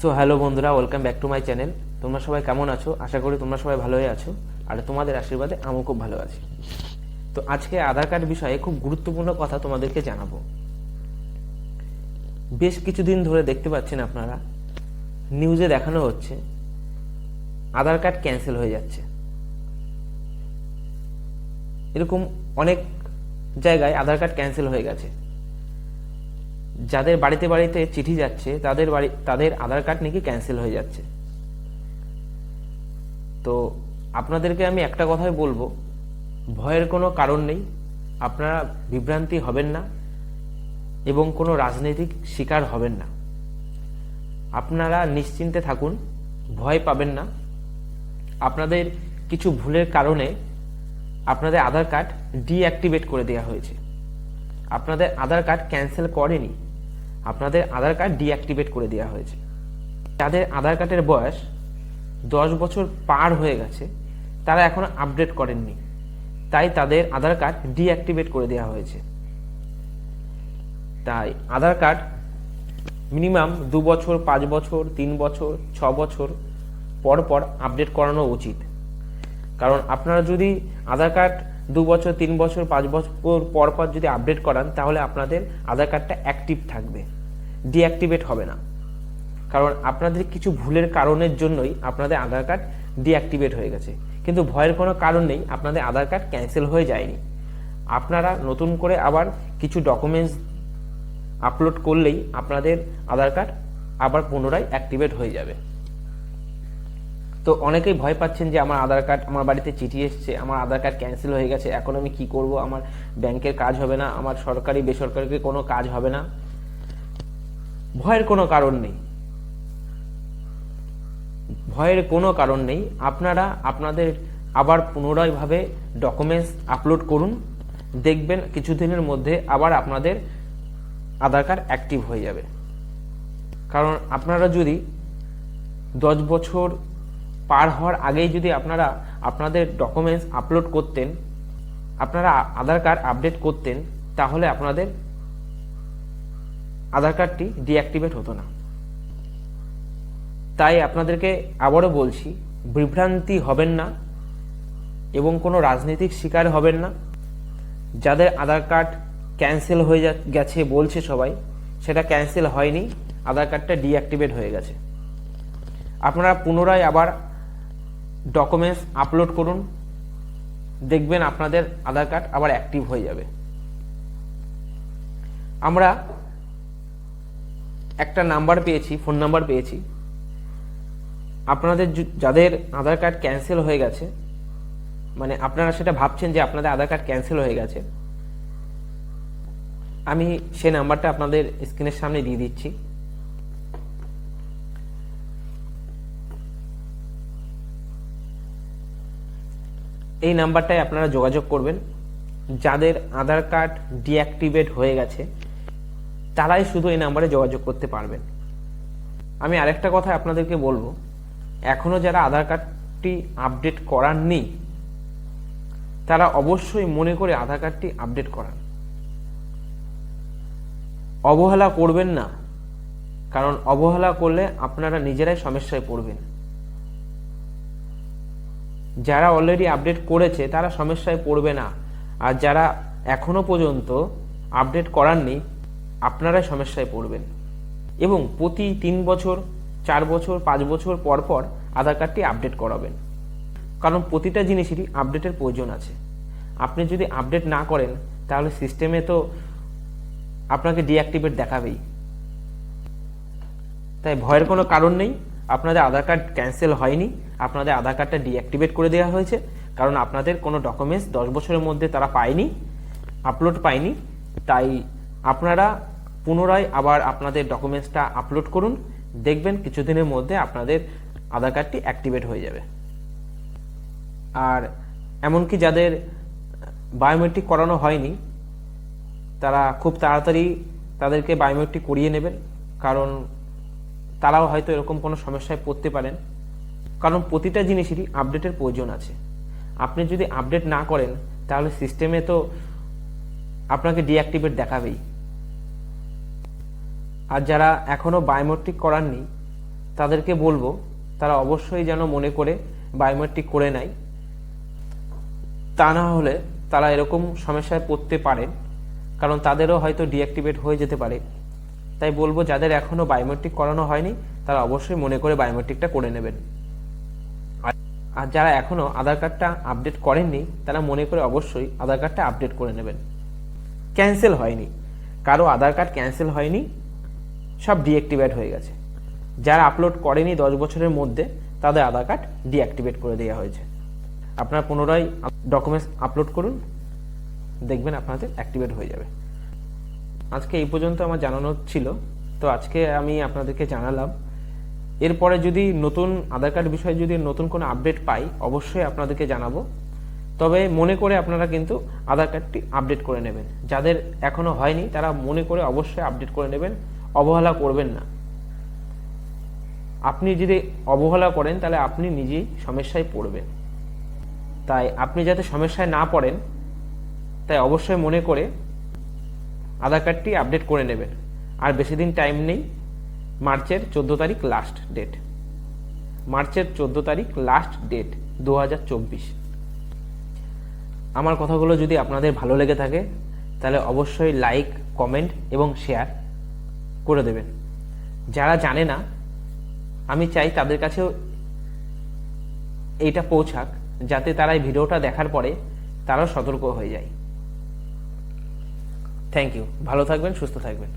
So hello বন্ধুরা welcome back to my channel তোমরা সবাই কেমন আছো? আশা করি তোমরা সবাই ভালোই আছো। আর তোমাদের আশীর্বাদে আমিও খুব ভালো আছি। তো আজকে আধার কার্ড বিষয়ে খুব গুরুত্বপূর্ণ কথা তোমাদেরকে জানাব। বেশ কিছুদিন ধরে দেখতে পাচ্ছেন আপনারা নিউজে দেখানো হচ্ছে, আধার কার্ড ক্যান্সেল হয়ে যাচ্ছে। এরকম অনেক জায়গায় আধার কার্ড ক্যান্সেল হয়ে গেছে। যাদের বাড়িতে বাড়িতে চিঠি যাচ্ছে, তাদের বাড়ি, তাদের আধার কার্ড নাকি ক্যান্সেল হয়ে যাচ্ছে। তো আপনাদেরকে আমি একটা কথাই বলব, ভয়ের কোনো কারণ নেই, আপনারা বিভ্রান্তি হবেন না এবং কোনো রাজনৈতিক শিকার হবেন না। আপনারা নিশ্চিন্তে থাকুন, ভয় পাবেন না। আপনাদের কিছু ভুলের কারণে আপনাদের আধার কার্ড ডিঅ্যাক্টিভেট করে দেওয়া হয়েছে। আপনাদের আধার কার্ড ক্যান্সেল করেনি। আপনাদের আধার কার্ড ডিঅ্যাক্টিভেট করে দেওয়া হয়েছে। যাদের আধার কার্ডের বয়স দশ বছর পার হয়ে গেছে, তারা এখনও আপডেট করেননি। তাই তাদের আধার কার্ড ডিঅ্যাক্টিভেট করে দেওয়া হয়েছে। তাই আধার কার্ড মিনিমাম দু বছর, পাঁচ বছর, তিন বছর, ছ বছর পর পর আপডেট করানো উচিত। কারণ আপনারা যদি আধার কার্ড দু বছর, তিন বছর, পাঁচ বছর পর পর যদি আপডেট করান, তাহলে আপনাদের আধার কার্ডটা অ্যাক্টিভ থাকবে। ডিঅ্যাক্টিভেট হবে না। কারণ আপনাদের কিছু ভুলের কারণের জন্যই আপনাদের আধার কার্ড ডিঅ্যাক্টিভেট হয়ে গেছে। কিন্তু ভয়ের কোনো কারণ নেই, আপনাদের আধার কার্ড ক্যান্সেল হয়ে যায়নি। আপনারা নতুন করে আবার কিছু ডকুমেন্টস আপলোড করলেই আপনাদের আধার কার্ড আবার পুনরায় অ্যাক্টিভেট হয়ে যাবে। তো অনেকেই ভয় পাচ্ছেন যে আমার আধার কার্ড আমার বাড়িতে চিঠি এসছে, আমার আধার কার্ড ক্যান্সেল হয়ে গেছে, এখন আমি কি করব? আমার ব্যাংকের কাজ হবে না, আমার সরকারি বেসরকারি কোনো কাজ হবে না। ভয়ের কোনো কারণ নেই। ভয়ের কোনো কারণ নেই। আপনারা আপনাদের আবার পুনরায়ভাবে ডকুমেন্টস আপলোড করুন। দেখবেন কিছুদিনের মধ্যে আবার আপনাদের আধার কার্ড অ্যাক্টিভ হয়ে যাবে। কারণ আপনারা যদি দশ বছর পার হওয়ার আগেই যদি আপনারা আপনাদের ডকুমেন্টস আপলোড করতেন, আপনারা আধার কার্ড আপডেট করতেন, তাহলে আপনাদের আধার কার্ডটি ডিঅ্যাক্টিভেট হতো না। তাই আপনাদেরকে আবারও বলছি, বিভ্রান্তি হবেন না এবং কোনো রাজনৈতিক শিকার হবেন না। যাদের আধার কার্ড ক্যান্সেল হয়ে গেছে বলছে সবাই, সেটা ক্যান্সেল হয়নি, আধার কার্ডটা ডিঅ্যাক্টিভেট হয়ে গেছে। আপনারা পুনরায় আবার ডকুমেন্টস আপলোড করুন, দেখবেন আপনাদের আধার কার্ড আবার অ্যাক্টিভ হয়ে যাবে। আমরা একটা নাম্বার পেয়েছি, ফোন নাম্বার পেয়েছি। আপনাদের যাদের আধার কার্ড ক্যান্সেল হয়ে গেছে মানে আপনারা সেটা ভাবছেন যে আপনাদের আধার কার্ড ক্যান্সেল হয়ে গেছে, আমি সেই নাম্বারটা আপনাদের স্ক্রিনের সামনে দিয়ে দিচ্ছি। এই নাম্বারটায় আপনারা যোগাযোগ করবেন। যাদের আধার কার্ড ডিঅ্যাক্টিভেট হয়ে গেছে তারাই শুধু এই নাম্বারে যোগাযোগ করতে পারবেন। আমি আরেকটা কথা আপনাদেরকে বলব, এখনও যারা আধার কার্ডটি আপডেট করাননি তারা অবশ্যই মনে করে আধার কার্ডটি আপডেট করান। অবহেলা করবেন না, কারণ অবহেলা করলে আপনারা নিজেরাই সমস্যায় পড়বেন। যারা অলরেডি আপডেট করেছে, তারা সমস্যায় পড়বে না। আর যারা এখনও পর্যন্ত আপডেট করাননি আপনারাই সমস্যায় পড়বেন। এবং প্রতি তিন বছর, চার বছর, পাঁচ বছর পর পর আধার কার্ডটি আপডেট করাবেন। কারণ প্রতিটা জিনিসেরই আপডেটের প্রয়োজন আছে। আপনি যদি আপডেট না করেন, তাহলে সিস্টেমে তো আপনাকে ডিঅ্যাক্টিভেট দেখাবেই। তাই ভয়ের কোনো কারণ নেই। আপনাদের আধার কার্ড ক্যান্সেল হয়নি। আপনাদের আধার কার্ডটা ডিঅ্যাক্টিভেট করে দেওয়া হয়েছে। কারণ আপনাদের কোনো ডকুমেন্টস দশ বছরের মধ্যে তারা পায়নি, আপলোড পায়নি। তাই আপনারা পুনরায় আবার আপনাদের ডকুমেন্টসটা আপলোড করুন, দেখবেন কিছুদিনের মধ্যে আপনাদের আধার কার্ডটি অ্যাক্টিভেট হয়ে যাবে। আর এমনকি যাদের বায়োমেট্রিক করানো হয়নি, তারা খুব তাড়াতাড়ি তাদেরকে বায়োমেট্রিক করিয়ে নেবেন, কারণ তারাও হয়তো এরকম কোনো সমস্যায় পড়তে পারেন। কারণ প্রতিটা জিনিসেরই আপডেটের প্রয়োজন আছে। আপনি যদি আপডেট না করেন, তাহলে সিস্টেমে তো আপনাকে ডিঅ্যাক্টিভেট দেখাবেই। আর যারা এখনও বায়োমেট্রিক করাননি, তাদেরকে বলব, তারা অবশ্যই যেন মনে করে বায়োমেট্রিক করে নেয়। তা না হলে তারা এরকম সমস্যায় পড়তে পারেন, কারণ তাদেরও হয়তো ডিঅ্যাক্টিভেট হয়ে যেতে পারে। তাই বলব, যাদের এখনও বায়োমেট্রিক করানো হয়নি, তারা অবশ্যই মনে করে বায়োমেট্রিকটা করে নেবেন। আর- যারা এখনও আধার কার্ডটা আপডেট করেননি, তারা মনে করে অবশ্যই আধার কার্ডটা আপডেট করে নেবেন। ক্যান্সেল হয়নি। কারও আধার কার্ড ক্যান্সেল হয়নি সব ডিঅ্যাক্টিভেট হয়ে গেছে। যারা আপলোড করেনি দশ বছরের মধ্যে, তাদের আধার কার্ড ডিঅ্যাক্টিভেট করে দেওয়া হয়েছে। আপনার পুনরায় ডকুমেন্টস আপলোড করুন, দেখবেন আপনাদের অ্যাক্টিভেট হয়ে যাবে। আজকে এই পর্যন্ত আমার জানানো ছিল। তো আজকে আমি আপনাদেরকে জানালাম, এরপরে যদি নতুন আধার কার্ড বিষয়ে যদি নতুন কোনো আপডেট পাই, অবশ্যই আপনাদেরকে জানাব। তবে মনে করে আপনারা কিন্তু আধার কার্ডটি আপডেট করে নেবেন। যাদের এখনও হয়নি, তারা মনে করে অবশ্যই আপডেট করে নেবেন। অবহেলা করবেন না। আপনি যদি অবহেলা করেন, তাহলে আপনি নিজেই সমস্যায় পড়বেন। তাই আপনি যাতে সমস্যায় না পড়েন, তাই অবশ্যই মনে করে আধার কার্ডটি আপডেট করে নেবেন। আর বেশি দিন টাইম নেই, মার্চের চোদ্দ তারিখ লাস্ট ডেট। মার্চের চোদ্দ তারিখ লাস্ট ডেট দু হাজার চব্বিশ। আমার কথাগুলো যদি আপনাদের ভালো লেগে থাকে, তাহলে অবশ্যই লাইক, কমেন্ট এবং শেয়ার করে দেবেন। যারা জানে না, আমি চাই তাদের কাছেও এইটা পৌঁছাক, যাতে তারা এই ভিডিওটা দেখার পরে তারাও সতর্ক হয়ে যায়। থ্যাংক ইউ ভালো থাকবেন, সুস্থ থাকবেন।